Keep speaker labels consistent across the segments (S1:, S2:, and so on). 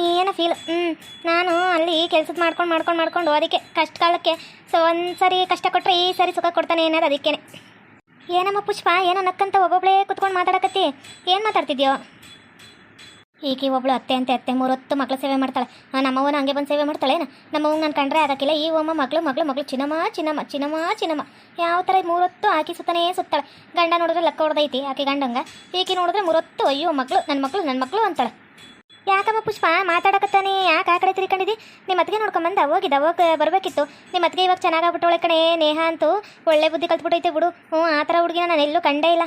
S1: ಏನೋ ಫೀಲ್ ಹ್ಞೂ ನಾನು ಅಲ್ಲಿ ಕೆಲ್ಸದ ಮಾಡ್ಕೊಂಡು ಮಾಡ್ಕೊಂಡು ಮಾಡ್ಕೊಂಡು ಅದಕ್ಕೆ ಕಷ್ಟ ಕಾಲಕ್ಕೆ ಸೊ ಒಂದು ಸರಿ ಕಷ್ಟ ಕೊಟ್ಟರೆ ಈ ಸರಿ ಸುಖ ಕೊಡ್ತಾನೆ ಏನಾರು ಅದಕ್ಕೇನೆ. ಏನಮ್ಮ ಪುಷ್ಪ ಏನೋ ನಕ್ಕಂತ ಒಬ್ಬೊಬ್ಳೇ ಕುತ್ಕೊಂಡು ಮಾತಾಡಕತ್ತಿ? ಏನು ಮಾತಾಡ್ತಿದ್ಯೋ? ಈಕೆ ಒಬ್ಬಳು ಅತ್ತೆ ಅಂತ ಅತ್ತೆ ಮೂರೊತ್ತು ಮಕ್ಳು ಸೇವೆ ಮಾಡ್ತಾಳೆ. ಆ, ನಮ್ಮವ್ವನ ಹಂಗೆ ಬಂದು ಸೇವೆ ಮಾಡ್ತಾಳೆ. ನಮ್ಮವ್ವ ನಾನು ಕಂಡ್ರೆ ಆಗಕ್ಕಿಲ್ಲ. ಈ ಒಮ್ಮ ಮಗಳು ಮಗಳು ಮಗಳು ಚಿನ್ನಮ್ಮ ಚಿನ್ನಮ್ಮ ಚಿನ್ನಮ್ಮ ಚಿನ್ನಮ್ಮ. ಯಾವ ಥರ ಮೂರೊತ್ತು ಆಕೆ ಸುತ್ತಾನೇ ಸುತ್ತಾಳೆ. ಗಂಡ ನೋಡಿದ್ರೆ ಲೆಕ್ಕ ಹೊಡೆದೈತಿ ಆಕೆ ಗಂಡಂಗ. ಈಕೆ ನೋಡಿದ್ರೆ ಮೂರೊತ್ತು ಅಯ್ಯೋ ಮಗಳು ನನ್ನ ಮಕ್ಕಳು ನನ್ನ ಮಕ್ಕಳು ಅಂತಾಳೆ. ಯಾಕಮ್ಮ ಪುಷ್ಪ? ಮಾತಾಡಕತ್ತಾನೆ. ಯಾಕೆ ಆ ಕಡೆ ತಿರ್ಕೊಂಡಿದ್ದಿ ನಿಮ್ಮ ಅತ್ತಿಗೆ ನೋಡ್ಕೊಂಬಂದ? ಹೋಗಿದ್ದ, ಹೋಗಿ, ಬರಬೇಕಿತ್ತು. ನಿಮ್ಮ ಅತ್ತಿಗೆ ಇವಾಗ ಚೆನ್ನಾಗಾಗ್ಬಿಟ್ಟವಳೆ ಕಣೆ, ನೇಹ ಅಂತೂ. ಒಳ್ಳೆ ಬುದ್ಧಿ ಕಲ್ತ್ಬಿಟ್ಟೈತೆ ಬಿಡು. ಹ್ಞೂ, ಆ ಥರ ಹುಡುಗಿನ ನಾನು ಎಲ್ಲೂ ಕಂಡೇ ಇಲ್ಲ.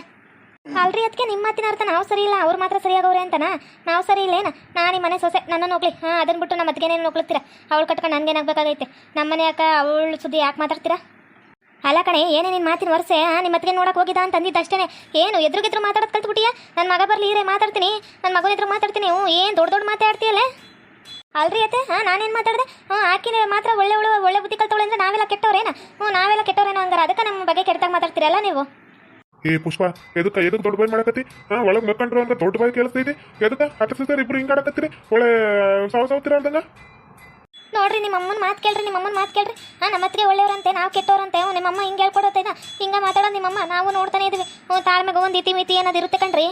S1: ಅಲ್ರಿ ಅದಕ್ಕೆ ನಿಮ್ಮ ಮಾತಿನ ಅರ್ಥ ನಾವು ಸರಿ ಇಲ್ಲ. ಅವ್ರು ಮಾತ್ರ ಸರಿಯಾಗವ್ರೆ ಅಂತನಾ? ನಾವು ಸರಿ ಇಲ್ಲೇನ ನಾನು ನಿಮ್ಮ ಮನೆ ಸೊಸೆ, ನನ್ನನ್ನು ಹೋಗ್ಲಿ. ಹಾಂ ಅದನ್ನು ಬಿಟ್ಟು ನಮ್ಮ ಅತ್ತಿಗೆನೇನು ನೋಡ್ಲತ್ತೀರಾ ಅವಳು ಕಟ್ಕೊಂಡು ನನಗೇನಾಗಬೇಕಾಗೈತೆ? ನಮ್ಮ ಮನೆ ಯಾಕೆ ಅವಳು ಸುದ್ದಿ ಯಾಕೆ ಮಾತಾಡ್ತೀರಾ? ಅಲ್ಲ ಕಣೆ, ಏನೇ ನಿನ್ನ ಮಾತಿನ ವರ್ಷೆ ನಿಮ್ಮ ಅತ್ತಿಗೆ ನೋಡಕ್ಕೆ ಹೋಗಿದ್ದ ಅಂತ ಏನು ಅಷ್ಟೇ ಏನು, ಎದುರುಗಿದ್ರು ಮಾತಾಡೋದು ಕಲ್ತ್ಬಿಟ್ಟಿಯಾ ನನ್ನ ಮಗ ಬರಲಿ ಇರೇ, ಮಾತಾಡ್ತೀನಿ. ನನ್ನ ಮಗನ ಎದುರು ಮಾತಾಡ್ತೀನಿ. ಏನು ದೊಡ್ಡ ದೊಡ್ಡ ಮಾತಾಡ್ತೀಯಲ್ಲ? ಅಲ್ರಿ ಅತ್ತೆ ಹಾಂ ನಾನೇನು ಮಾತಾಡಿದೆ? ಹ್ಞೂ ಆಕಿನ ಮಾತ್ರ ಒಳ್ಳೆ ಒಳ್ಳೆ ಒಳ್ಳೆ ಬುದ್ಧಿ ಕಲ್ತವಳೆ ಅಂದ್ರೆ ನಾವೆಲ್ಲ ಕೆಟ್ಟವ್ರೇನ? ಹ್ಞೂ ನಾವೆಲ್ಲ ಕೆಟ್ಟವ್ರೇನೋ ಹಂಗಾರೆ. ಅದಕ್ಕೆ ನಮ್ಮ ಬಗ್ಗೆ ಕೆಟ್ಟದಾಗ ಮಾತಾಡ್ತೀರಲ್ಲ ನೀವು?
S2: ಏ, ಪುಷ್ಪ, ಎದಕ್ಕ ಎದಕ್ಕೆ ದೊಡ್ಡ ಬಾಯಿ ಮಾಡಕತ್ತಿ? ಹಾ, ಒಳಗೆ ಮಕ್ಕಂಡ್ರು ಅಂತ ದೊಡ್ಡ ಬಾಯಿ ಕೇಳಿಸ್ತೈತಿ ಎದಕ್ಕ ಹತ್ತು ಸಿಸ್ಟರ್ ಇಬ್ರು ಹಿಂಗಾಡಕತ್ತಿರಿ ಒಳ್ಳೆ, ಸಾವು ಸಾವ್ತಿರ ಅಲ್ದಂಗ
S1: ನೋಡ್ರಿ, ನಿಮ್ಮ ಅಮ್ಮನ ಮಾತು ಕೇಳ್ರಿ, ನಿಮ್ಮ ಅಮ್ಮನ ಮಾತು ಕೇಳ್ರಿ. ಹಾಂ ನಮ್ಮ ಹತ್ರ ಒಳ್ಳೆಯವ್ರಂತೆ, ನಾವು ಕೆಟ್ಟವ್ರಂತೆ. ಹ್ಞೂ ನಿಮ್ಮಮ್ಮ ಹಿಂಗೆ ಹೇಳ್ಕೊಡತ್ತೇನ ಹಿಂಗೆ ಮಾತಾಡೋ ನಿಮ್ಮಮ್ಮ ನಾವು ನೋಡ್ತಾನೆ ಇದ್ವಿ. ಹ್ಞೂ ತಾಳ್ಮೆಗೆ ಒಂದು ಇತಿ ಮಿತಿ ಅನ್ನೋದು ಇರುತ್ತೆ ಕಣ್ರಿ?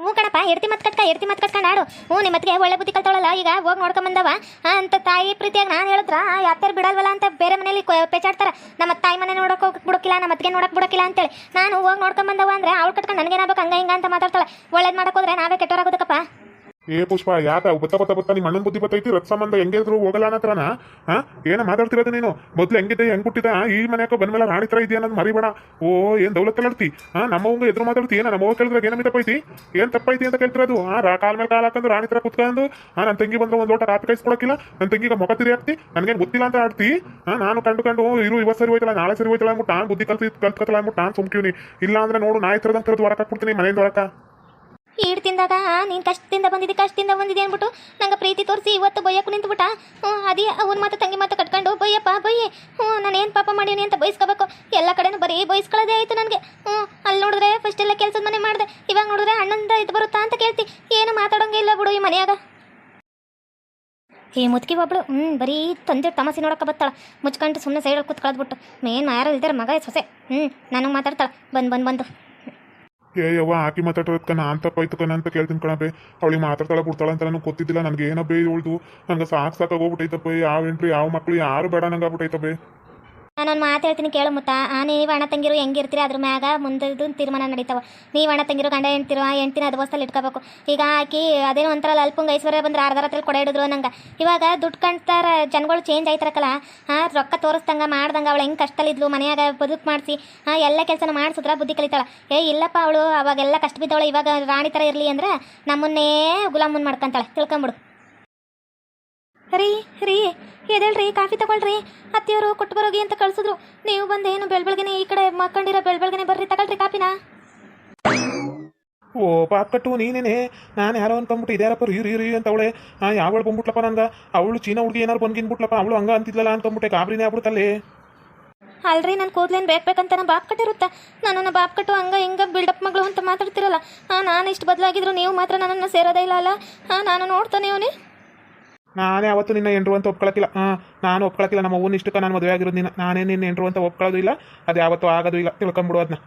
S1: ಹ್ಞೂ ಕಣಪ್ಪ ಎಡ್ತಿ ಮತ್ ಕಟ್ಕ ಎಡ್ತಿ ಮತ್ ಕಟ್ಕೊಂಡು ಆಡು. ಹ್ಞೂ, ನಿಮ್ಮ ಒಳ್ಳೆ ಬುದ್ಧಿ ಕಲ್ತವಳಲ್ಲ, ಈಗ ಹೋಗಿ ನೋಡ್ಕೊಂಬಂದವ ಅಂತ ತಾಯಿ ಪ್ರೀತಿಯಾಗಿ ನಾನು ಹೇಳಿದ್ರ ಯಾತ್ಯಾರು ಬಿಡಲ್ವಲ್ಲ ಅಂತ ಬೇರೆ ಮನೇಲಿ ಪೇಚಾಡ್ತಾರೆ. ನಮ್ಮ ತಾಯಿ ಮನೆ ನೋಡಕ್ಕೆ ಹೋಗಕ್ಕೆ ಬಿಡೋಕಿಲ್ಲ, ನಮ್ಮ ಅತ್ತಿಗೆ ನೋಡಕ್ಕೆ ಬಿಡೋಕಿಲ್ಲ ಅಂತೇಳಿ. ನಾನು ಹೋಗಿ ನೋಡ್ಕೊಂಬಂದವ ಅಂದರೆ, ಅವ್ಳು ಕಟ್ಕೊಂಡು ನನಗೇನಾಗಬೇಕು, ಹಂಗೆ ಹಿಂಗೆ ಅಂತ ಮಾತಾಡ್ತಾಳೆ. ಒಳ್ಳೇದು ಮಾಡಕ್ಕೆ ಹೋದ್ರೆ ನಾವೇ ಕೆಟ್ಟವರಾಗೋದಕ್ಕಪ್ಪ
S2: ಏ ಪುಷ್ಪ ಯಾಕ ಬತ್ತ ಬತ್ತ ಬತ್ತ ನಿಮ್ಮ ಅಣ್ಣನ ಬುದ್ಧಿ ಬತ್ತೈತಿ ರಥ ಸಂಬಂಧ ಹೆಂಗಿದ್ರು ಹೋಗಲ್ಲ ಅನ್ನತ್ರನ ಹಾ ಏನ ಮಾತಾಡ್ತಿರೋದು ನೀನು? ಮೊದ್ಲು ಹೆಂಗಿದ್ದೆ, ಹೆಂಗ್ ಹುಟ್ಟಿದ ಈ ಮನ್ಯಾಕ ಬಂದ್ಮೇಲೆ ರಾಣಿ ತರ ಇದೆಯಾ ಅನ್ನೋದು ಮರಿಬೇಡ. ಓ, ಏನ್ ದೌಲತ್ ಕಲಡ್ತಿ ಹಾ ನಮ್ಮವಂಗ ಎದುರು ಮಾತಾಡ್ತಿ? ಏನ ನಮ್ಮ ಕೇಳಿದ್ರೆ ಏನ ತಪ್ಪೈತಿ ಏನ್ ತಪ್ಪೈತಿ ಅಂತ ಕೇಳ್ತಿರೋದು? ಆ, ರಾ, ಕಾಲ್ ಮೇಲೆ ಕಾಲ್ ರಾಣಿ ತರ ಕುತ್ಕೊಂಡು ಹಾ ನನ್ನ ತಂಗಿ ಬಂದ್ರೆ ಒಂದು ಲೋಟ ಕಾಪಿ ಕಾಯಿಸ್ಕೊಡಕಿಲ್ಲ ನನ್ನ ತಂಗಿಗೆ ಮೊಗ ತಿರಿ ಹಾಕ್ತಿ? ನನಗೆ ಗೊತ್ತಿಲ್ಲ ಅಂತ ಆಡ್ತಿ? ಹಾ ನಾನು ಕಂಡು ಕಂಡು ಇರು ಇವತ್ತು ಸರಿ ಹೋಯ್ತಲ್ಲ, ನಾಳೆ ಸರಿ ಹೋಯ್ತಲ್ಲ ಅಂದ್ಬಿಟ್ಟು ನಾನು ಬುದ್ಧಿ ಕಲ್ತಿ ಕಲ್ತ್ಕತ್ತಲ್ಲ ಅಂದ್ಬಿಟ್ಟು, ನಾನು ಸುಮ್ಕಿವ್ನಿ. ಇಲ್ಲ ಅಂದ್ರೆ ನೋಡು, ನಾಯಿ ತರದಂತ ತರದ್ ಕೊಡ್ತೀನಿ ಮನೆಯಿಂದ ಹೊರಕ.
S1: ಈಡ್ ತಿಂದಾಗ, ನೀನು ಕಷ್ಟದಿಂದ ಬಂದಿದ್ದೆ, ಕಷ್ಟದಿಂದ ಬಂದಿದೆ ಅಂದ್ಬಿಟ್ಟು ನಂಗೆ ಪ್ರೀತಿ ತೋರಿಸಿ ಇವತ್ತು ಬೈಯಕ್ಕೂ ನಿಂತ್ಬಿಟ್ಟ. ಹ್ಞೂ ಅದೇ ಅವ್ನ ಮಾತು ತಂಗಿ ಮಾತು ಕಟ್ಕೊಂಡು ಬೊಯ್ಯಪ್ಪ ಬೊಯ್ಯೆ ಹ್ಞೂ ನಾನು ಏನು ಪಾಪ ಮಾಡೀನಿ ಅಂತ ಬಯಸ್ಕೋಬೇಕು ಎಲ್ಲ ಕಡೆನೂ ಬರೀ ಬಯಸ್ಕೊಳ್ಳೋದೇ ಆಯಿತು ನನಗೆ. ಹ್ಞೂ ಅಲ್ಲಿ ನೋಡಿದ್ರೆ ಫಸ್ಟ್ ಎಲ್ಲ ಕೆಲಸದ ಮನೆ ಮಾಡಿದೆ. ಇವಾಗ ನೋಡಿದ್ರೆ ಅಣ್ಣಂದ ಇದು ಬರುತ್ತಾ ಅಂತ ಕೇಳ್ತಿ. ಏನು ಮಾತಾಡೋಂಗೆ ಇಲ್ಲ ಬಿಡು ಈ ಮನೆಯಾಗ. ಹೇ ಮುದುಕಿ ಒಬ್ಳು ಹ್ಞೂ ಬರೀ ತಂದೆ ತಮಸಿ ನೋಡಕ್ಕೆ ಬತ್ತಾಳ. ಮುಚ್ಕೊಂಡು ಸುಮ್ಮನೆ ಸೈಡಲ್ಲಿ ಕೂತ್ಕೊಳ್ದ್ಬಿಟ್ಟು ಮೇನ್ ಯಾರು ಇದ್ದಾರೆ ಮಗ, ಸೊಸೆ. ಹ್ಞೂ ನನಗೆ ಮಾತಾಡ್ತಾಳೆ. ಬಂದು ಬಂದು ಬಂದು.
S2: ಏ, ಯವ್ವ, ಆಕಿ ಕಣ ಅಂತ ತಪ್ಪಾಯ್ತು ಕಣ ಅಂತ ಕೇಳ್ತೀನಿ ಕಣಬೇ ಅವಳಿಗೆ ಮಾತಾಡ್ತಾಳ ಬಿಡ್ತಾಳ ಅಂತ ನನಗೆ ಗೊತ್ತಿದ್ದಿಲ್ಲ ನನಗೆ ಏನೋ ಬೇ ಉಳ್ದು ನಂಗೆ ಸಾಕು ಸಾಕಾಗೋಗ್ಬಿಟ್ಟೈತಪ್ಪ ಯಾವ ಎಂಟ್ರಿ ಯಾವ ಮಕ್ಕಳು ಯಾರು ಬೇಡ ನಂಗೆ ಆಗ್ಬಿಟ್ಟೈತಪ್ಪೆ
S1: ನಾನೊಂದು ಮಾತು ಹೇಳ್ತೀನಿ ಕೇಳು ಮುತ್ತ. ನೀವು ಅಣ್ಣ ತಂಗಿರು ಹೆಂಗಿರ್ತೀರಿ ಅದ್ರ ಮ್ಯಾಗ ಮುಂದದ್ದು ತೀರ್ಮಾನ ನಡೀತಾವ. ನೀವು ಅಣ್ಣ ತಂಗಿರು ಗಂಡ ಹೆಣ್ತಿರು ಆ ಹೆಣ್ತಿನ ಅದು ಬಸ್ತಲ್ಲಿ ಇಟ್ಕೋಬೇಕು. ಈಗ ಆಕಿ ಅದೇನೋ ಒಂಥರ ಅಲ್ಪಂಗ ಐಶ್ವರ್ಯ ಬಂದ್ರೆ ಅರ್ಧ ರಾತ್ರಿ ಕೊಡೆ ಹಿಡಿದ್ರು ನಂಗೆ ಇವಾಗ ದುಡ್ಡು ಕಂಡ್ತಾರ, ಜನಗಳು ಚೇಂಜ್ ಆಯ್ತಾರಕ್ಕಲ್ಲ. ಹಾಂ ರೊಕ್ಕ ತೋರಿಸ್ದಂಗೆ ಮಾಡ್ದಂಗೆ ಅವಳು ಹೆಂಗೆ ಕಷ್ಟಲಿದ್ಲು ಮನೆಯಾಗ ಬದುಕು ಮಾಡಿಸಿ ಹಾಂ ಎಲ್ಲ ಕೆಲಸನ ಮಾಡಿಸಿದ್ರ ಬುದ್ಧಿ ಕಲಿತಾಳ. ಏ, ಇಲ್ಲಪ್ಪ ಅವಳು, ಅವಾಗೆಲ್ಲ ಕಷ್ಟ ಬಿದ್ದವಳು, ಇವಾಗ ರಾಣಿ ಥರ ಇರಲಿ ಅಂದ್ರೆ ನಮ್ಮನ್ನೇ ಗುಲಾಮನ್ ಮಾಡ್ಕೊಂತಾಳೆ. ತಿಳ್ಕೊಂಬಿಡು. ರೀ ರೀ ಎದೇಳ್ರಿ ಕಾಫಿ ತಗೊಳ್ರಿ. ಅತ್ತಿಯವರು ಕೊಟ್ಟು ಬರೋಗಿ ಅಂತ ಕಳ್ಸಿದ್ರು. ನೀವು ಬಂದೇನು ಏನು ಬೆಳ್ಬೆಳ್ಗೆನೆ ಈ ಕಡೆ ಮಕ್ಕಂಡಿರೋ ಬೆಳಬೆಳಗ್ಗೆನೆ ಬರ್ರಿ ತಗೊಳ್ರಿ ಕಾಫಿನಾ.
S2: ಓ ಪಾಪಟ್ಟು ನೀನೇನೆ? ನಾನು ಯಾರೋ ಅನ್ಕೊಂಬಿಟ್ಟು ಇದ್ಯಾರಪ್ಪ ರೀ ರೀ ರೀ ಅಂತ ಅವಳೆ. ಹಾಂ ಯಾವಳು ಬಂದ್ಬಿಟ್ಲಪ್ಪ ನಂಗೆ? ಅವಳು ಚೀನಾ ಹುಡುಗಿ ಏನಾರು ಬಂದ್ಗಿನ್ಬಿಟ್ಲಪ್ಪ ಅವಳು ಹಂಗ ಅಂತಿದ್ಲಲ್ಲ ಅನ್ಕೊಂಬಿಟ್ಟೆ ಗಾಬರಿನೇ ಆಗ್ಬಿಡ್ತಲ್ಲಿ.
S1: ಅಲ್ರಿ ನನ್ನ ಕೂದ್ಲೇನು ಬೇಕು ಬೇಕಂತ ನಾನು ಬಾಪ್ ನನ್ನನ್ನು ನಾನು ಬಾಪ್ ಕಟ್ಟು ಹಂಗ ಹಿಂಗ ಬಿಲ್ಡಪ್ ಮಗಳು ಅಂತ ಮಾತಾಡ್ತಿರಲ್ಲ. ಹಾಂ ನಾನು ಇಷ್ಟು ಬದಲಾಗಿದ್ರು ನೀವು ಮಾತ್ರ ನನ್ನನ್ನು ಸೇರೋದೇ ಇಲ್ಲ ಅಲ್ಲ? ಹಾಂ ನಾನು ನೋಡ್ತಾನೆ ಅವನೇ.
S2: ನಾನೇ ಅವತ್ತು ನಿನ್ನ ಎಂಟ್ರು ಅಂತ ಒಪ್ಕೊಳಕ್ಕಿಲ್ಲ ಹಾಂ ನಾನು ಒಪ್ಕೊಳಕ್ಕಿಲ್ಲ ನಮ್ಮ ಅವ್ವನ ಇಷ್ಟಕ್ಕೆ ನಾನು ಮದುವೆ ಆಗಿರೋದು ನಿನ್ನ ನಾನೇ ನಿನ್ನ ಎಂಟ್ರು ಅಂತ ಒಪ್ಕೊಳ್ಳೋದು ಇಲ್ಲ. ಅದು ಯಾವತ್ತೂ ಆಗೋದು ಇಲ್ಲ. ತಿಳ್ಕೊಂಬಿಡು ಅದನ್ನ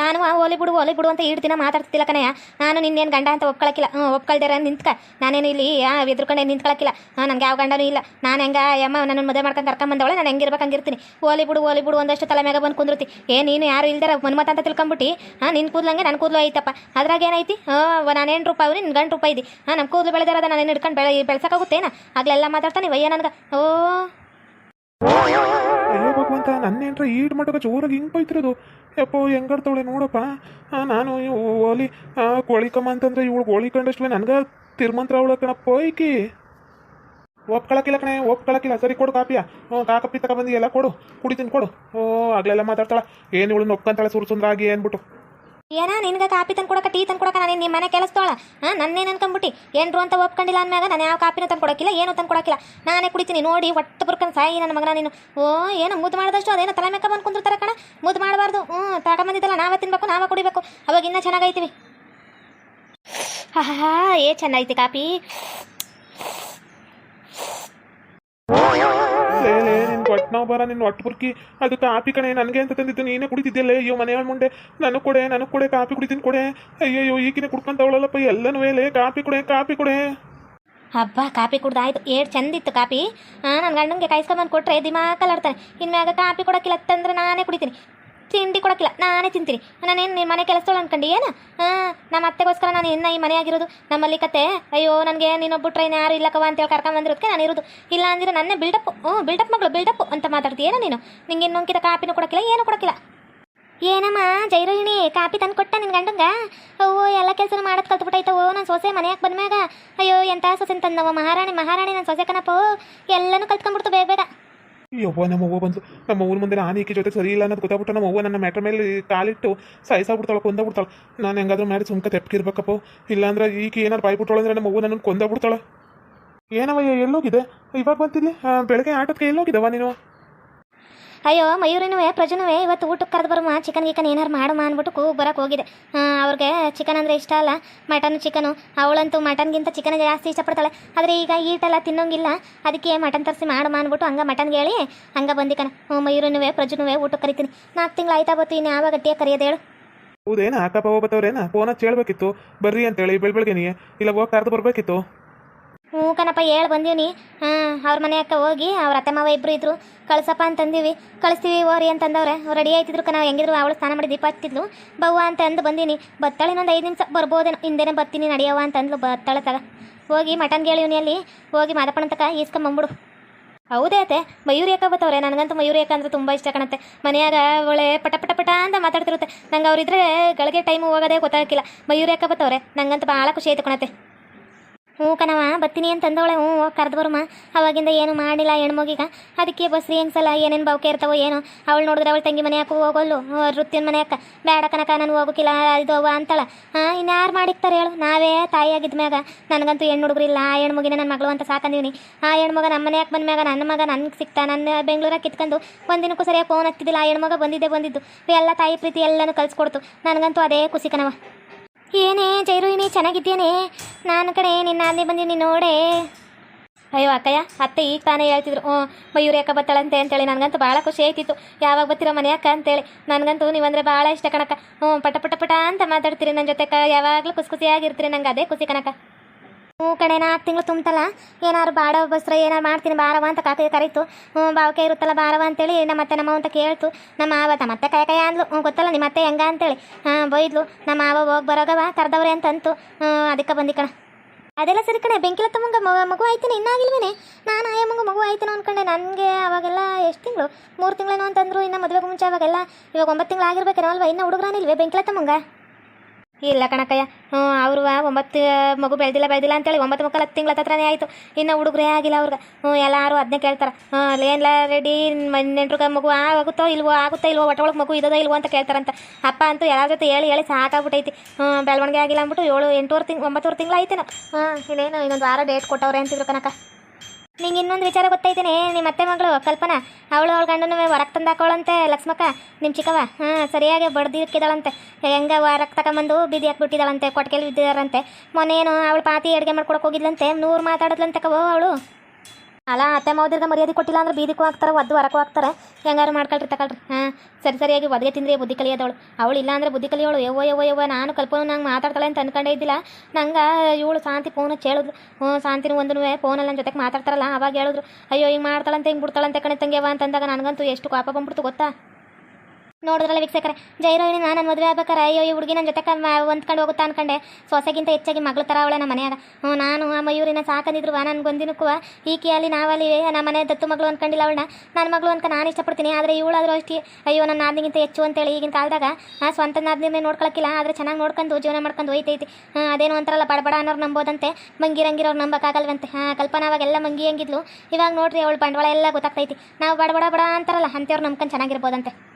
S1: ನಾನು ಆ ಓಲಿ ಬಿಡು ಓಲಿ ಬಿಡು ಅಂತ ಈಡ್ ದಿನ ಮಾತಾಡ್ತಿಲ್ಲ ಕಣಯ್ಯ. ನಾನು ನಿನ್ನೇನು ಗಂಡ ಅಂತ ಒಪ್ಕೊಳಕ್ಕಿಲ್ಲ ಹ್ಞೂ ಒಪ್ಕೊಳ್ದೇರ ನಿಂತ್ಕ. ನಾನೇನು ಇಲ್ಲಿ ಎದುರುಕೊಂಡೆ ನಿಂತ್ಕೊಳಕಿಲ್ಲ. ಹಾಂ ನನಗೆ ಯಾವ ಗಂಡನೂ ಇಲ್ಲ. ನಾನು ಹೆಂಗೆ ಯಮ್ಮ ನನ್ನ ಮದುವೆ ಮಾಡ್ಕೊಂಡು ಕರ್ಕೊಂಬಂದವಳೆ ನಾನು ಹೆಂಗಿರ್ಬೇಕು ಹಂಗಿರ್ತೀನಿ. ಓಲಿ ಬಿಡು ಓಲಿ ಬಿಡು, ಒಂದಷ್ಟು ತಲೆ ಮ್ಯಾಗ ಬಂದು ಕುಂದಿರ್ತಿ. ಏ, ನೀನು ಯಾರು ಇಲ್ದಾರ ಮನ್ಮತ ಅಂತ ತಿಳ್ಕೊಂಬಿಟ್ಟು? ಹಾಂ ನಿನ್ನ ಕೂದ್ಲಂಗೆ ನನ್ನ ಕೂದಲು ಐತಪ್ಪ. ಅದ್ರಾಗ ಏನೈತಿ ಹಾಂ ನಾನು ಏನು ರೂಪಾಯಿ ನಿನ್ನ ಗಂಟು ರೂಪಾಯಿ ಇದ್ದಿ ಹಾಂ ನಮ್ಮ ಕೂದಲು ಬೆಳೆದಾರದ ನಾನು ಹಿಡ್ಕೊಂಡು ಬೆಳೆ, ಬೆಳ್ಸೋಕ್ಕಾಗುತ್ತೇನ? ಆಗ್ಲೆಲ್ಲ ಮಾತಾಡ್ತಾನೆ, ವಯ್ಯ ನನಗೆ. ಓ.
S2: ಭಗವಂತ ನನ್ನೇನ್ರ ಈಡ್ ಮಾಡೋಕೆ ಜೋರಾಗಿ ಹಿಂಗೆ ಬೈತಿರೋದು? ಯಪ್ಪೋ, ಹೆಂಗಾಡ್ತಾವಳೆ ನೋಡಪ್ಪ. ನಾನು ಓಲಿ ಕೋಳಿಕಮ್ಮ ಅಂತಂದ್ರೆ ಇವಳು ಗೋಳಿ ಕಂಡಷ್ಟೇ ನನಗೆ ತಿರ್ಮಂತ್ರ ಅವಳ ಕಣಪ್ಪ ಈಕಿ. ಒಪ್ಕೊಳಕಿಲ್ಲ ಕಣೆ, ಒಪ್ಕೊಳಕಿಲ್ಲ. ಸರಿ, ಕೊಡು ಕಾಪಿಯ ಹ್ಞೂ ಕಾಕಪ್ಪಿ ತಗೊಬಂದಿಯಲ್ಲ ಕೊಡು. ಕುಡಿತೀನಿ, ಕೊಡು. ಓ ಆಗ್ಲೆಲ್ಲ ಮಾತಾಡ್ತಾಳ. ಏನು ಇವಳು ನೊಕ್ಕಂತಾಳೆ ಸುರ್ಸುಂದ್ರಾಗಿ ಅಂದ್ಬಿಟ್ಟು.
S1: ಏನ, ನಿನ್ಗೆ ಕಾಪಿ ತಂದು ಕೊಡಕ ಟೀ ತಂದು ಕೊಡಕ ನಾನು ನಿಮ್ಮ ಮನೆ ಕೆಲಸದೋಳ? ಹಾಂ ನನ್ನೇನು ಅನ್ಕೊಂಬಿಟ್ಟು ಏನ್ರು ಅಂತ ಒಪ್ಕೊಂಡಿಲ್ಲ ಅಂದ್ಮ್ಯಾಗ ನಾನು ಯಾವ ಕಾಪಿನೂ ತಂದು ಕೊಡಕಿಲ್ಲ ಏನು ತಂದ್ಕೊಡಕ್ಕಿಲ್ಲ ನಾನೇ ಕುಡಿತೀನಿ, ನೋಡಿ ಒಟ್ಟು ಬುರ್ಕನ್ ಸಾಯಿ ನನ್ನ ಮಗನ ನೀನು. ಓ, ಏನು ಮುದ್ದು ಮಾಡಿದಷ್ಟು, ಅದೇನೋ ತಲೆ ಮೇಕ ಬಂದು ಕುಂದಿರ್ತಾರೆ ಕಣ? ಮುದ್ದು ಮಾಡಬಾರ್ದು. ಹ್ಞೂ ತಗೊಂಬಂದಿದ್ದಲ್ಲ ನಾವೇ ತಿನ್ಬೇಕು, ನಾವೇ ಕುಡಿಬೇಕು. ಅವಾಗ ಇನ್ನೂ ಚೆನ್ನಾಗೈತಿವಿ. ಹಾ, ಏ, ಚೆನ್ನಾಗೈತಿ ಕಾಪಿ.
S2: ಹೊಟ್ಟೆ ನಾವು ಬರ ನಿನ್ನ ಹೊಟ್ಟೆ ಬುರ್ಕಿ. ಅದು ಕಾಪಿ ಕಣೆ, ನನಗೆ ಅಂತ ತಂದಿದ್ದು ನೀನೇ ಕುಡಿದಿದ್ದೆಲ್ಲ ಅಯ್ಯೋ ಮನೆಯ ಮುಂದೆ. ನನಗೆ ಕೊಡೆ ನನಗೆ ಕೊಡೆ ಕಾಪಿ ಕುಡಿತೀನಿ ಕೊಡೆ. ಅಯ್ಯೋ ಈಗಿನ ಕುಡ್ಕೊಂತವಳಲ್ಲಪ್ಪ ಎಲ್ಲನೂ ಮೇಲೆ. ಕಾಪಿ ಕೊಡೆ ಕಾಪಿ ಕೊಡೆ.
S1: ಹಬ್ಬ ಕಾಪಿ ಕುಡ್ದಾಯ್ತು. ಏಟ್ ಚಂದಿತ್ತು ಕಾಪಿ ಹಾಂ ನನ್ನ ಗಂಡಂಗೆ ಕಾಯಿಸ್ಕೊಂಬಂದು ಕೊಟ್ಟರೆ ದಿಮಾಕಲಾಡ್ತಾನೆ ಇನ್ಮ್ಯಾಗ ಕಾಪಿ ಕೊಡೋಕ್ಕಿಲ್ಲ ಅಂತಂದ್ರೆ ನಾನೇ ಕುಡಿತೀನಿ. ತಿಂಡಿ ಕೊಡೋಕ್ಕಿಲ್ಲ. ನಾನೇ ತಿಂತೀನಿ. ನಾನೇನು ನಿಮ್ಮ ಮನೆ ಕೆಲಸದೊಳು ಅನ್ಕೊಂಡು, ಏನು? ಹಾಂ ನಮ್ಮ ಅತ್ತೆಗೋಸ್ಕರ ನಾನು ಇನ್ನ ಈ ಮನೆಯಾಗಿರೋದು. ನಮ್ಮಲ್ಲಿ ಕತೆ, ಅಯ್ಯೋ, ನನಗೆ ನೀನೊಬ್ಬಟ್ರೆ ಟ್ರೈನ್ ಯಾರು ಇಲ್ಲಕ್ಕವ ಅಂತೇಳಿ ಕರ್ಕೊಂಬಂದಿರೋದಕ್ಕೆ ನಾನು ಇರೋದು. ಇಲ್ಲ ಅಂದ್ರೆ ನನ್ನ ಬಿಲ್ಡಪ್ ಹ್ಞೂ ಬಿಲ್ಡಪ್ ಮಗಳು ಬಿಲ್ಡಪ್ ಅಂತ ಮಾತಾಡ್ತೀಯೇನೋ ನೀನು? ನಿಂಗೆ ಇನ್ನೊಂಕಿತ ಕಾಪಿನೂ ಕೊಡೋಕ್ಕಿಲ್ಲ, ಏನೂ ಕೊಡೋಕ್ಕಿಲ್ಲ. ಏನಮ್ಮ, ಜೈರೋಹಿಣಿ, ಕಾಪಿ ತಂದು ಕೊಟ್ಟ ನಿನ್ನ ಗಂಡಂಗ? ಓ, ಎಲ್ಲ ಕೆಲಸ ಮಾಡೋದು ಕಲ್ತ್ಬಿಟ್ಟೈತವೋ ನಾನು ಸೊಸೆ ಮನೆಯಾಗ ಬಂದ್ಮ್ಯಾಗ? ಅಯ್ಯೋ ಎಂಥ ಸೊಸೆ ತಂದವ? ಮಹಾರಾಣಿ ಮಹಾರಾಣಿ ನನ್ನ ಸೊಸೆ ಕಣಪ್ಪ. ಎಲ್ಲನೂ ಕಲ್ತ್ಕೊಂಡ್ಬಿಡ್ತು ಬೇಗ ಬೇಗ.
S2: ಯವ್ವ, ನಮ್ಮ ಅವ್ವ ಬಂದು, ನಮ್ಮ ಅವ್ವನ ಮುಂದೆ ನಾನು ಈಕೆ ಜೊತೆ ಸರಿ ಇಲ್ಲ ಅನ್ನೋದು ಗೊತ್ತಾಗ್ಬಿಟ್ಟು ನಮ್ಮ ಅವ್ವ ನನ್ನ ಮ್ಯಾಟ್ರ ಮೇಲೆ ಕಾಲಿಟ್ಟು ಸಾಯಿಸಾಗ್ಬಿಡ್ತಾಳೆ, ಕೊಂದಾಗ್ಬಿಡ್ತಾಳೆ. ನಾನು ಹೆಂಗಾದ್ರೂ ಮಾಡಿ ಸುಮ್ಕ ತೆಪ್ಪಿರ್ಬೇಕಪ್ಪ ಇಲ್ಲಾಂದ್ರೆ ಈಕೆ ಏನಾರು ಬಾಯ್ಬಿಟ್ಟಾಳೆ ಅಂದ್ರೆ ನಮ್ಮ ಅವ್ವ ನನ್ನ ಕೊಂದಾಗ್ಬಿಡ್ತಾಳೆ. ಏನವ ಎಲ್ಲೋಗಿದೆ? ಇವಾಗ ಬಂತಿದ್ಲಿ ಬೆಳಗ್ಗೆ ಆಟೋದಕ್ಕೆ ಎಲ್ಲೋಗಿದವ ನೀನು?
S1: ಅಯ್ಯೋ, ಮಯೂರಿನವೇ, ಪ್ರಜುನುವೆ, ಇವತ್ತು ಊಟಕ್ಕೆ ಕರೆದು ಬರಮ್ಮ ಚಿಕನ್ ಗಿಕನ್ ಏನಾರು ಮಾಡು ಅಂದ್ಬಿಟ್ಟು ಕೂಗು ಬರೋಕೆ ಹೋಗಿದೆ. ಅವ್ರಿಗೆ ಚಿಕನ್ ಅಂದರೆ ಇಷ್ಟ ಅಲ್ಲ ಮಟನ್ ಚಿಕನು ಅವಳಂತೂ ಮಟನ್ಗಿಂತ ಚಿಕನ್ ಜಾಸ್ತಿ ಇಷ್ಟಪಡ್ತಾಳೆ. ಆದರೆ ಈಗ ಈಟೆಲ್ಲ ತಿನ್ನೋಂಗಿಲ್ಲ. ಅದಕ್ಕೆ ಮಟನ್ ತರಿಸಿ ಮಾಡು ಅಂದ್ಬಿಟ್ಟು ಹಂಗೆ ಮಟನ್ಗೆ ಹೇಳಿ ಹಂಗೆ ಬಂದಿಕನ ಹ್ಞೂ ಮಯೂರಿನವೇ, ಪ್ರಜುನುವೆ, ಊಟಕ್ಕೆ ಕರಿತೀನಿ. ನಾಲ್ಕು ತಿಂಗಳು ಆಯ್ತಾ ಬತ್ತು, ಇನ್ನು ಯಾವಾಗ ಗಟ್ಟಿಯಾಗಿ ಕರೆಯೋದು ಹೇಳು.
S2: ಹೌದೇನ ಅಕ್ಕಪ್ಪ ಹೋಗ್ಬತ್ತವ್ರೇನ ಫೋನ್ ಹಚ್ಚಿ ಹೇಳ್ಬೇಕಿತ್ತು. ಬರ್ರಿ ಅಂತೇಳಿ ಬೆಳ್ ಬೆಳಗ್ಗೆನಿಗೆ ಇಲ್ಲ ಹೋಗಿ ಕರೆದು ಬರ್ಬೇಕಿತ್ತು.
S1: ಹ್ಞೂ ಕಣಪ್ಪ, ಹೇಳಿ ಬಂದೀವಿ ಹಾಂ ಅವ್ರ ಮನೆ ಅಕ್ಕ ಹೋಗಿ, ಅವ್ರ ಅತ್ತೆ ಮಾವ ಇಬ್ಬರು ಇದ್ರು. ಕಳ್ಸಪ್ಪ ಅಂತಂದೀವಿ. ಕಳಿಸ್ತೀವಿ ಓರಿ ಅಂತಂದವ್ರೆ. ರೆಡಿ ಆಯ್ತಿದ್ರು ಕಣ, ಹೆಂಗಿದ್ರು ಅವಳು ಸ್ನಾನ ಮಾಡಿ ದೀಪ ಹತ್ತಿದ್ಲು ಬವ್ವ ಅಂತ ಅಂದು ಬಂದೀನಿ. ಬತ್ತಾಳೆ ಇನ್ನೊಂದು ಐದು ನಿಮಿಷ ಬರ್ಬೋದೇನು, ಹಿಂದೆನೇ ಬರ್ತೀನಿ ನಡೆಯವ ಅಂತ ಅಂದ್ಲು ಬತ್ತಾಳೆ ತಗ. ಹೋಗಿ ಮಟನ್ ಕೇಳಿವ್ನಿ ಅಲ್ಲಿ ಹೋಗಿ ಮಾದಪ್ಪನ ತಕ ಈಸ್ಕೊಂಬಂಬಿಡು ಹೌದೇ ಅತ್ತೆ ಮಯೂರಿ ಅಕ್ಕ ಬತ್ತವ್ರೆ. ನನಗಂತೂ ಮಯೂರಿ ಅಕ್ಕ ಅಂದ್ರೆ ತುಂಬ ಇಷ್ಟ ಕಾಣುತ್ತೆ. ಮನೆಯಾಗ ಒಳ್ಳೆ ಪಟ ಪಟ ಪಟ ಅಂತ ಮಾತಾಡ್ತಿರುತ್ತೆ. ನಂಗೆ ಅವ್ರಿದ್ರೆ ಗಳಿಗೆ ಟೈಮ್ ಹೋಗೋದೇ ಗೊತ್ತಾಗಿಲ್ಲ ಮಯೂರಿ ಅಕ್ಕ ಬತ್ತವ್ರೆ, ನಂಗಂತೂ ಭಾಳ ಖುಷಿ ಆಯ್ತು ಕಣತ್ತೆ. ಹ್ಞೂ ಕಣವ ಬರ್ತೀನಿ ಅಂತಂದವಳೆ ಹ್ಞೂ ಕರೆದು ಬರುಮ. ಅವಾಗಿಂದ ಏನು ಮಾಡಿಲ್ಲ ಹೆಣ್ಮಗೀಗ. ಅದಕ್ಕೆ ಬಸ್ರಿ ಹೆಂಗ್ಸಲ್ಲ ಏನೇನು ಬೌಕೆ ಇರ್ತಾವೋ ಏನೋ. ಅವಳು ನೋಡಿದ್ರೆ ಅವಳು ತಂಗಿ ಮನೆ ಹಾಕು ಹೋಗೋಲ್ಲು. ವೃತ್ತಿನ ಮನೆ ಹಾಕ ಬೇಡ ಕನಕ ನಾನು ಹೋಗೋಕಿಲ್ಲ, ಇದು ಅಂತಾಳ. ಹಾಂ ಇನ್ಯಾರು ಮಾಡಿಕ್ತಾರೆ ಹೇಳು. ನಾವೇ ತಾಯಿಯಾಗಿದ್ದ ಮ್ಯಾಗ. ನನಗಂತೂ ಹೆಣ್ಣು ಹುಡುಗರಿಲ್ಲ ಆ ಹೆಣ್ಮಗಿನ ನನ್ನ ಮಗಳು ಅಂತ ಸಾಕಂದೀನಿ ಆ ಹೆಣ್ಮಗ ನಮ್ಮ ಮನೆ ಬಂದ ಮ್ಯಾಗ ನನ್ನ ಮಗ ನನಗೆ ಸಿಕ್ತಾ. ನನ್ನ ಬೆಂಗಳೂರಾಗ ಕಿತ್ಕೊಂಡು ಒಂದಿನಕ್ಕೂ ಸರಿಯಾಗಿ ಫೋನ್ ಹತ್ತಿದ್ದಿಲ್ಲ ಆ ಹೆಣ್ಮಗ ಬಂದಿದ್ದೆ ಬಂದಿದ್ದು. ಎಲ್ಲ ತಾಯಿ ಪ್ರೀತಿ ಎಲ್ಲನೂ ಕಲಿಸ್ಕೊಡ್ತು. ನನಗಂತೂ ಅದೇ ಖುಷಿ ಕಣವ ಏನೇ ಜೈರುಯಿನಿ ಚೆನ್ನಾಗಿದ್ದೇನೆ. ನಾನು ಕಡೆ ನಿನ್ನ ಅಲ್ಲಿ ಬಂದೀನಿ ನೋಡೆ. ಅಯ್ಯೋ, ಅಕ್ಕಯ್ಯ, ಅತ್ತೆ ಈಗ ತಾನೇ ಹೇಳ್ತಿದ್ರು, ಹ್ಞೂ, ಮಯೂರಿ ಅಕ್ಕ ಬತ್ತಾಳಂತೆ ಅಂತೇಳಿ. ನನಗಂತೂ ಭಾಳ ಖುಷಿ ಆಯ್ತಿತ್ತು. ಯಾವಾಗ ಬರ್ತೀರ ಮನೆ ಅಕ್ಕ ಅಂತೇಳಿ. ನನಗಂತೂ ನೀವಂದ್ರೆ ಭಾಳ ಇಷ್ಟ ಕಣಕ್ಕ. ಹ್ಞೂ, ಪಟ ಪಟ ಪಟ ಅಂತ ಮಾತಾಡ್ತೀರಿ ನನ್ನ ಜೊತೆ ಯಾವಾಗಲೂ ಖುಷಿ ಖುಷಿಯಾಗಿರ್ತೀರಿ. ನಂಗೆ ಅದೇ ಖುಷಿ ಕಣಕ್ಕ. ಹ್ಞೂ ಕಡೆ ನಾಲ್ಕು ತಿಂಗಳು ತುಂಬತಲ್ಲ, ಏನಾರು ಬಾಡ ಬಸ್ರ ಏನಾರು ಮಾಡ್ತೀನಿ, ಬಾರವ ಅಂತ ಕಾಕಿ ಕರೀತು. ಹ್ಞೂ ಬಾವಕೆ ಇರುತ್ತಲ್ಲ, ಬಾರವ ಅಂತೇಳಿ ನಮ್ಮ ಅತ್ತೆ ನಮ್ಮ ಅಂತ ಕೇಳ್ತು. ನಮ್ಮ ತಮ್ಮ ಮತ್ತೆ ಕೈ ಕೈ ಅಂದ್ಲು. ಹ್ಞೂ, ಗೊತ್ತಲ್ಲ, ನಿಮ್ಮ ಅತ್ತೆ ಹೆಂಗ ಅಂತೇಳಿ. ಹಾಂ, ಬೈದ್ಲು. ನಮ್ಮ ಮಾವ ಹೋಗಿ ಬರೋಗವ, ಕರ್ದವ್ರೆ ಅಂತಂತು. ಅದಕ್ಕೆ ಬಂದಿ ಕಣ. ಅದೆಲ್ಲ ಸರಿ ಕಣೆ ಬೆಂಕಿಲ ತಮ್ಮಂಗ ಮಗು ಆಯ್ತಾನೆ, ಇನ್ನಾಗಿಲ್ವೇನೆ? ನಾನು ಆಯ ಮಗು ಮಗು ಆಯ್ತಾನೋ ಅನ್ಕೊಂಡೆ, ನನಗೆ ಅವಾಗೆಲ್ಲ ಎಷ್ಟು ತಿಂಗಳು? ಮೂರು ತಿಂಗಳೇನೋ ಅಂತಂದ್ರು, ಇನ್ನು ಮದುವೆಗೆ ಮುಂಚೆ ಅವಾಗೆಲ್ಲ ಇವಾಗ ಒಂಬತ್ತು ತಿಂಗಳು ಆಗಿರ್ಬೇಕೇನೋ ಅಲ್ವಾ, ಇನ್ನು ಹುಡುಗರಾನಿಲ್ವೇ ಬೆಂಕಿಲ ತಮ್ಮಂಗ ಇಲ್ಲ ಕಣಕಯ್ಯ. ಹ್ಞೂ ಅವರು ಒಂಬತ್ತು ಮಗು ಬೆಳೆದಿಲ್ಲ ಬೆಳೆದಿಲ್ಲ ಅಂತೇಳಿ ಒಂಬತ್ತು ಮಕ್ಕಳು ಹತ್ತು ತಿಂಗಳ ಹತ್ರನೇ ಆಯಿತು. ಇನ್ನು ಹುಡುಗರೇ ಆಗಿಲ್ಲ ಅವ್ರಿಗೆ. ಹ್ಞೂ ಎಲ್ಲರೂ ಅದನ್ನೇ ಕೇಳ್ತಾರೆ. ಹ್ಞೂ ಏನಿಲ್ಲ ರೆಡಿ ನೆಂಟ್ರಿಗೆ ಮಗು ಆಗುತ್ತೋ ಇಲ್ವೋ ಆಗುತ್ತೋ ಇಲ್ವೋ ಒಟ್ಟೊಳಗೆ ಮಗು ಇದೋ ಇಲ್ವೋ ಅಂತ ಕೇಳ್ತಾರಂತ. ಅಪ್ಪ ಅಂತೂ ಎಲ್ಲರ ಜೊತೆ ಹೇಳಿ ಹೇಳಿ ಸಾಕಾಗ್ಬಿಟ್ಟೈತಿ ಹ್ಞೂ ಬೆಳವಣಿಗೆ ಆಗಿಲ್ಲ ಅಂದ್ಬಿಟ್ಟು ಏಳು, ಎಂಟೂವರೆ ತಿಂಗ್, ಒಂಬತ್ತೂವರೆ ತಿಂಗಳು ಆಯ್ತೇನೋ. ಹ್ಞೂ ಇನ್ನೇನು, ಇನ್ನೊಂದು ವಾರ ಡೇಟ್ ಕೊಟ್ಟವ್ರೆ ಅಂತಿದ್ರು ಕನಕ ನಿಂಗೆ ಇನ್ನೊಂದು ವಿಚಾರ ಗೊತ್ತೈತೇನೆ ನಿಮ್ಮ ಅತ್ತೆ ಮಗಳು, ಕಲ್ಪನಾ. ಅವಳು ಅವಳ ಗಂಡನ ಹೊರಗೆ ತಂದಾಕೊಳ್ಳಂತೆ ಲಕ್ಷ್ಮಕ್ಕ. ನಿಮ್ಮ ಚಿಕ್ಕವ ಹಾಂ, ಸರಿಯಾಗಿ ಬಡ್ದಿಕ್ಕಿದಾಳಂತೆ ಹೆಂಗ ಹೊರಗೆ ತಗೊಂಬಂದು ಬೀದಿ ಹಾಕ್ಬಿಟ್ಟಿದ್ದಾಳಂತೆ ಕೊಟ್ಕೆಲಿ ಬಿದ್ದಿದಾರಂತೆ. ಮೊನ್ನೆ ಏನು ಅವಳು ಪಾತಿ ಅಡುಗೆ ಮಾಡ್ಕೊಡಕ್ಕೆ ಹೋಗಿದ್ಲಂತೆ, ನೂರು ಮಾತಾಡಿದ್ಲಂತೆ ಕವೋ ಅವಳು. ಅಲ್ಲ, ಅತ್ತೆ ಮಾವದಿರ್ಗ ಮರ್ಯಾದೆ ಕೊಟ್ಟಿಲ್ಲ ಅಂದ್ರೆ ಬೀದಿಕ್ಕೂ ಹಾಕ್ತಾರೆ, ಒದ್ದು ಹೊರಕು ಹಾಕ್ತಾರೆ? ಹೆಂಗಾರು ಮಾಡ್ಕೊಳ್ರಿ ತಗೊಳ್ರಿ ಹಾಂ? ಸರಿ, ಸರಿಯಾಗಿ ಒದಗೆ ತಿಂದ್ರೆ, ಬುದ್ಧಿ ಕಲಿಯೋದವಳು. ಅವಳು ಇಲ್ಲ ಅಂದ್ರೆ ಬುದ್ಧಿ ಕಲಿಯೋಳು. ಯವ್ವ ಯವ್ವ ಯವ್ವ, ನಾನು ಕಲ್ಪನು ನಂಗೆ ಮಾತಾಡ್ತಾಳೆ ಅಂತ ಅನ್ಕೊಂಡೇ ಇದ್ದಿಲ್ಲ. ನಂಗೆ ಇವಳು ಶಾಂತಿ ಫೋನ್ ಹೇಳಿದ್ರು ಹ್ಞೂ, ಶಾಂತಿನೂ ಒಂದೂ ಫೋನಲ್ಲಿ ನನ್ನ ಜೊತೆಗೆ ಮಾತಾಡ್ತಾರಲ್ಲ, ಅವಾಗ ಹೇಳಿದ್ರು. ಅಯ್ಯೋ, ಹಿಂಗೆ ಮಾಡ್ತಾಳಂತೆ, ಹಿಂಗೆ ಬಿಡ್ತಾಳಂತೆ ಕಣೆ ತಂಗ್ಯವ ಅಂತಂದಾಗ ನನಗಂತೂ ಎಷ್ಟು ಕೋಪ ಬಂದ್ಬಿಡ್ತು ಗೊತ್ತಾ? ನೋಡಿದ್ರಲ್ಲ ವೀಕ್ಷಕರೆ. ಜೈರೋಹಿಣಿ ನಾನು ನನ್ನ ಮದುವೆ ಆಗ್ಬೇಕಾರೆ. ಅಯ್ಯೋ, ಈ ಹುಡುಗಿ ನನ್ನ ಜೊತೆ ಹೊಂದ್ಕೊಂಡು ಹೋಗುತ್ತಾ ಅನ್ಕೊಂಡೆ. ಸೊಸೆಗಿಂತ ಹೆಚ್ಚಾಗಿ ಮಗಳ ಥರ ಅವಳೆ ನಮ್ಮ ಮನೆಯಾಗ. ಹ್ಞೂ, ನಾನು ಆ ಮಯೂರಿನ ಸಾಕಂದಿದ್ರು. ನನ್ನ ಗೊಂದಿನಕ್ಕೂ ಈಕೆ ಅಲ್ಲಿ ನಾವಲ್ಲಿ ನಮ್ಮ ಮನೆ ದತ್ತು ಮಗಳು ಅನ್ಕೊಂಡಿಲ್ಲ ಅವಳನ್ನ. ನನ್ನ ಮಗಳು ಅಂತ ನಾನು ಇಷ್ಟಪಡ್ತೀನಿ. ಆದರೆ ಇವಳಾದರೂ ಅಷ್ಟೇ. ಅಯ್ಯೋ, ನನ್ನ ನಾದಿಗಿಂತ ಹೆಚ್ಚು ಅಂತೇಳಿ ಈಗಿನ ಕಾಲದಾಗ, ಆ, ಸ್ವಂತ ನಾದಿನೇ ನೋಡ್ಕೊಳಕ್ಕಿಲ್ಲ. ಆದರೆ ಚೆನ್ನಾಗಿ ನೋಡ್ಕೊಂಡು ಜೀವನ ಮಾಡ್ಕೊಂಡು ಹೋಯ್ತೈತಿ. ಹಾಂ, ಅದೇನು ಅಂತಾರಲ್ಲ ಬಡಬಡ ಅನ್ನೋರು ನಂಬೋದಂತೆ. ಮಂಗಿರಂಗಿರೋರು ನಂಬಕ್ಕಾಗಲ್ವಂತೆ. ಹಾಂ, ಕಲ್ಪನಾ ಅವಾಗೆಲ್ಲ ಮಂಗಿ ಹಂಗಿದ್ಲು. ಇವಾಗ ನೋಡ್ರಿ, ಅವಳು ಬಂಡವಾಳ ಎಲ್ಲ ಗೊತ್ತಾಗ್ತೈತಿ. ನಾವು ಬಡಬಡ ಬಡ ಅಂತಾರಲ್ಲ, ಅಂಥವ್ರು ನಂಬ್ಕೊಂಡು ಚೆನ್ನಾಗಿರ್ಬೋದಂತೆ.